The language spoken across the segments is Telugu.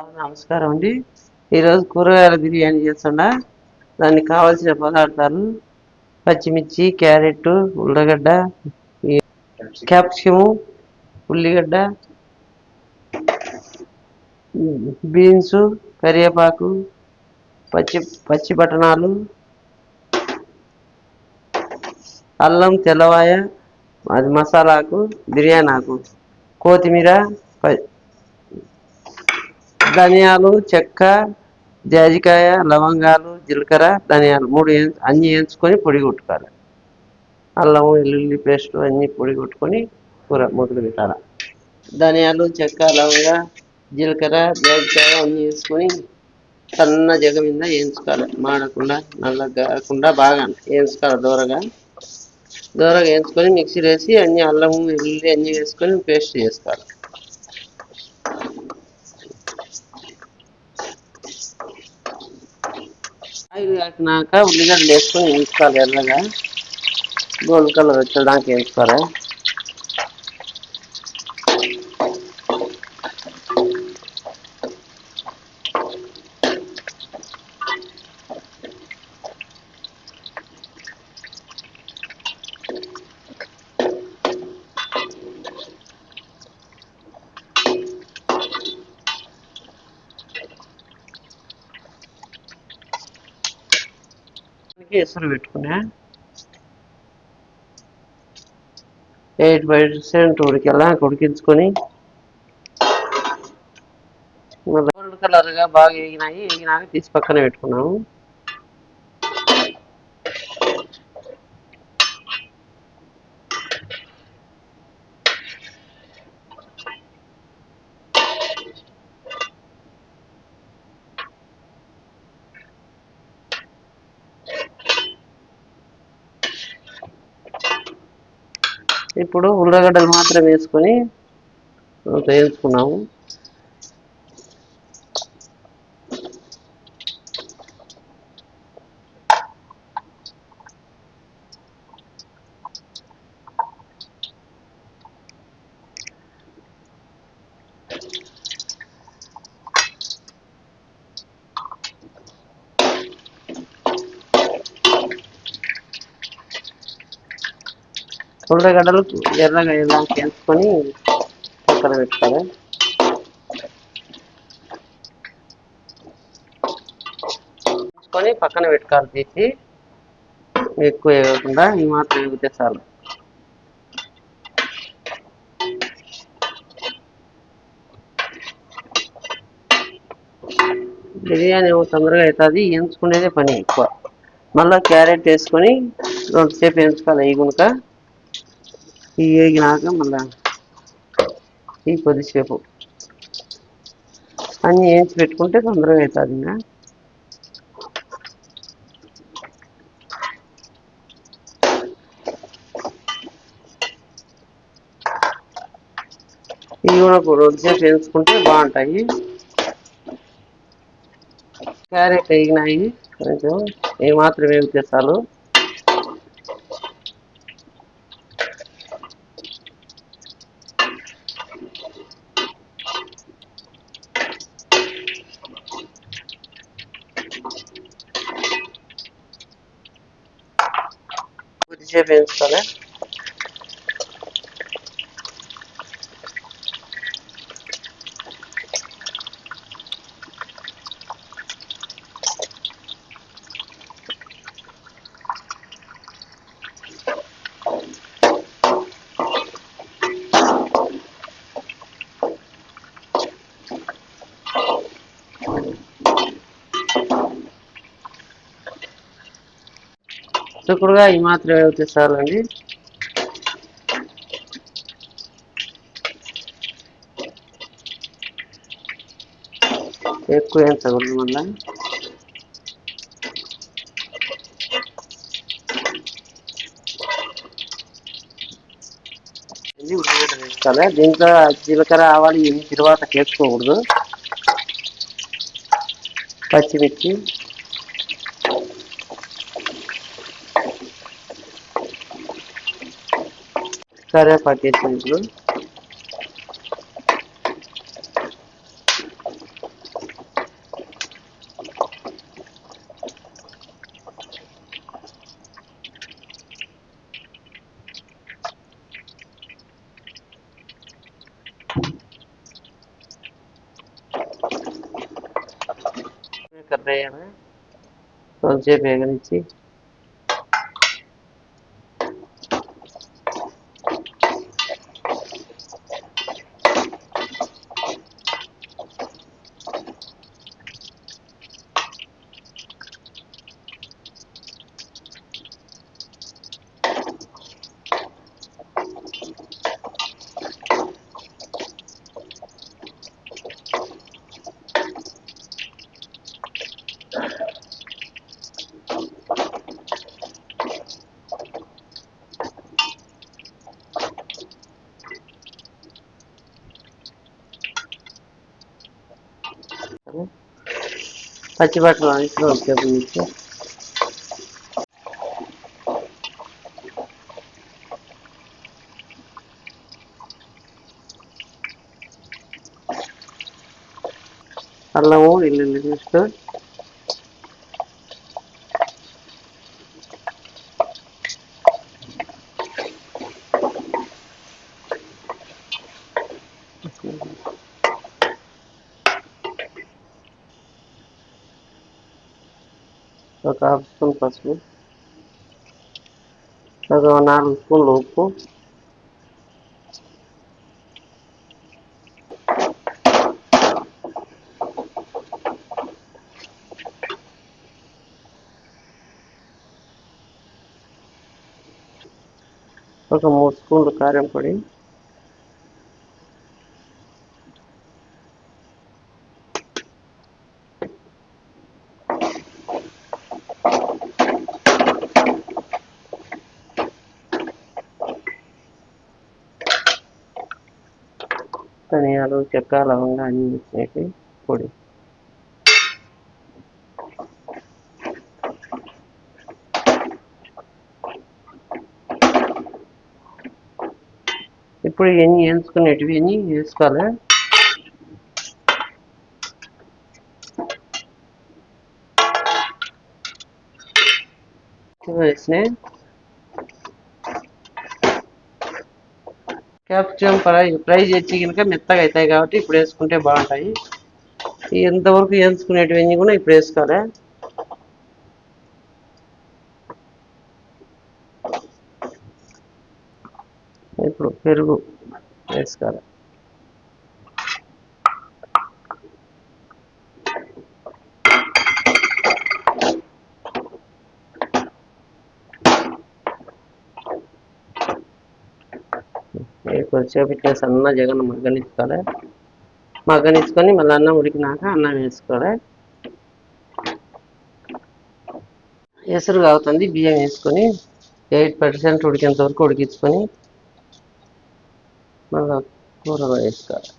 నమస్కారం అండి. ఈరోజు కూరగాయల బిర్యానీ చేస్తున్నా. దానికి కావాల్సిన పదార్థాలు పచ్చిమిర్చి క్యారెట్ ఉల్లగడ్డ క్యాప్సికమ్ క్యాప్సికము ఉల్లిగడ్డ బీన్స్ కరివేపాకు పచ్చి పచ్చి బఠాణాలు అల్లం తెల్లవాయ అది మసాలాకు బిర్యానీ ఆకు కొత్తిమీర ప- ధనియాలు చెక్క జాజికాయ లవంగాలు జీలకర్ర ధనియాలు మూడు అన్ని వేయించుకొని పొడి కొట్టుకోవాలి. అల్లం వెల్లుల్లి పేస్ట్ అన్ని పొడి కొట్టుకొని కూర మొదలు పెట్టాలి. ధనియాలు చెక్క లవంగా జీలకర్ర జాజికాయ అన్ని వేసుకొని సన్న జగ మీద వేయించుకోవాలి. మాడకుండా నల్లగా కాకుండా బాగా వేయించుకోవాలి దూరగా. దూరగా వేయించుకొని మిక్సీ వేసి అన్ని అల్లం వెల్లుల్లి అన్ని వేసుకొని పేస్ట్ చేసుకోవాలి. ఆయిల్ కాకినాక ఉల్లిగడ్డలు వేసుకొని వేయించుకోవాలి ఎర్రగా గోల్డ్ కలర్ వచ్చేదాకా వేయించుకోవాలి ఎసురు పెట్టుకున్నా ఎయిట్ పర్సెంట్ ఉడికేలా ఉడికించుకొని గోల్డ్ కలర్గా బాగా వేగినాయి వేగినాక తీసి పక్కన పెట్టుకున్నాము. ఇప్పుడు ఉల్లగడ్డలు మాత్రం వేసుకొని వేయించుకున్నాము ఉల్లగడ్డలు ఎర్రగా ఇలా వేసుకొని పక్కన పెట్టుకోవాలి వేసుకొని పక్కన పెట్టుకోవాలి తీసి ఎక్కువ వేయకుండా ఈ మాత్రం వేగితే చాలు. బిర్యానీ ఏమో తొందరగా అవుతుంది ఎంచుకునేదే పని ఎక్కువ. మళ్ళీ క్యారెట్ వేసుకొని రెండు సేపు వేయించుకోవాలి ఈ గునుక. ఈ వేగినాక మళ్ళా ఈ కొద్దిసేపు. అన్ని వేయించి పెట్టుకుంటే తొందరగా అవుతుంది ఇంకా. ఇవి కూడా ఒక రెండు వేయించుకుంటే బాగుంటాయి. క్యారెట్ వేగినాయి. కొంచెం ఇవి ఏం వేగితే చాలు కొద్దిసేపు వేయించుకోవాలి చిక్కుడుగా ఈ మాత్రం వేగితే చాలండి? ఎక్కువ వేయించకూడదు మళ్ళా? ఇది వేసుకోవాలి? దీంట్లో జీలకర్ర ఆవాలి ఇవి తర్వాత వేసుకోకూడదు. పచ్చిమిర్చి. Kare paketimiz bu. कर रहे हैं हम तो जे बेगन जी ఉంచి అల్లము వెల్లుల్లి పేస్ట్ ఒక హాఫ్ స్పూన్ పసుపు ఒక నాలుగు స్పూన్లు ఉప్పు ఒక మూడు స్పూన్లు కారం పొడి ధనియాలు చెక్క లవంగా అన్ని వేసేసి పొడి ఇప్పుడు ఇవన్నీ వేసుకునేటివి ఇవన్నీ వేసుకోవాలి వేసినాయి క్యాప్సికమ్ ఫ్రై ఫ్రై చేసి కనుక మెత్తగా అవుతాయి కాబట్టి ఇప్పుడు వేసుకుంటే బాగుంటాయి. ఎంతవరకు వేసుకునేటివన్నీ కూడా ఇప్పుడు వేసుకోవాలి. ఇప్పుడు పెరుగు వేసుకోవాలి ఏ కొద్దిసేపు ఇట్లా సన్న జగన్ మగ్గనిచ్చుకోవాలి మగ్గనిచ్చుకొని మళ్ళీ అన్నం ఉడికినాక అన్నం వేసుకోవాలి ఎసురు కాగుతుంది బియ్యం వేసుకొని ఎయిట్ పర్సెంట్ ఉడికేంత వరకు ఉడికించుకొని మళ్ళీ కూరలో వేసుకోవాలి.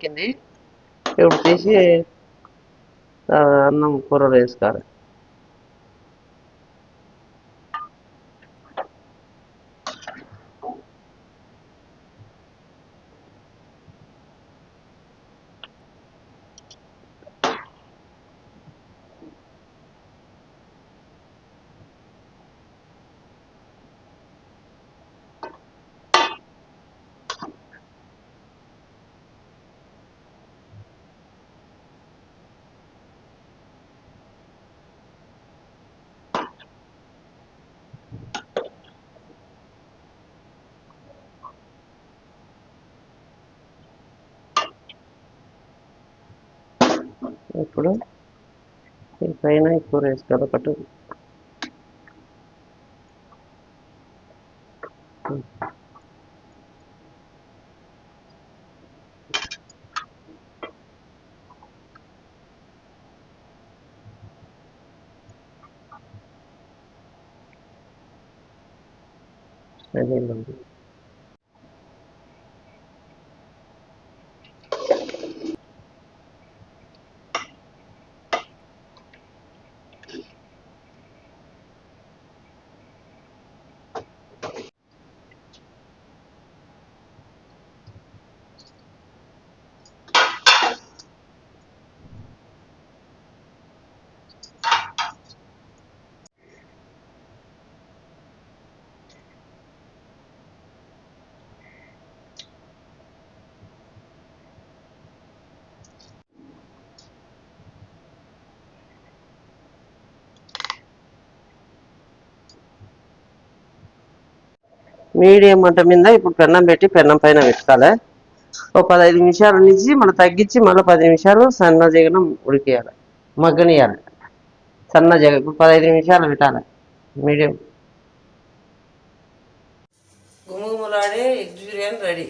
ఉడికింది ఇప్పుడు తీసి అన్నం కూరలు వేసుకోవాలి. ఇప్పుడు ఈ పైన ఈ కూర వేసుకోవాలి ఒకటి అదేనండి మీడియం మంట మీద ఇప్పుడు పెన్నం పెట్టి పెన్నం పైన పెట్టుకోవాలి ఒక పదహైదు నిమిషాల నుంచి మళ్ళీ తగ్గించి మళ్ళీ పది నిమిషాలు సన్న జగనం ఉడికేయాలి. మగ్గనియాలి. సన్న జగ ఇప్పుడు పదహైదు నిమిషాలు పెట్టాలి. మీడియం. గుమగుమలాడే ఎగ్ బిర్యానీ రెడీ.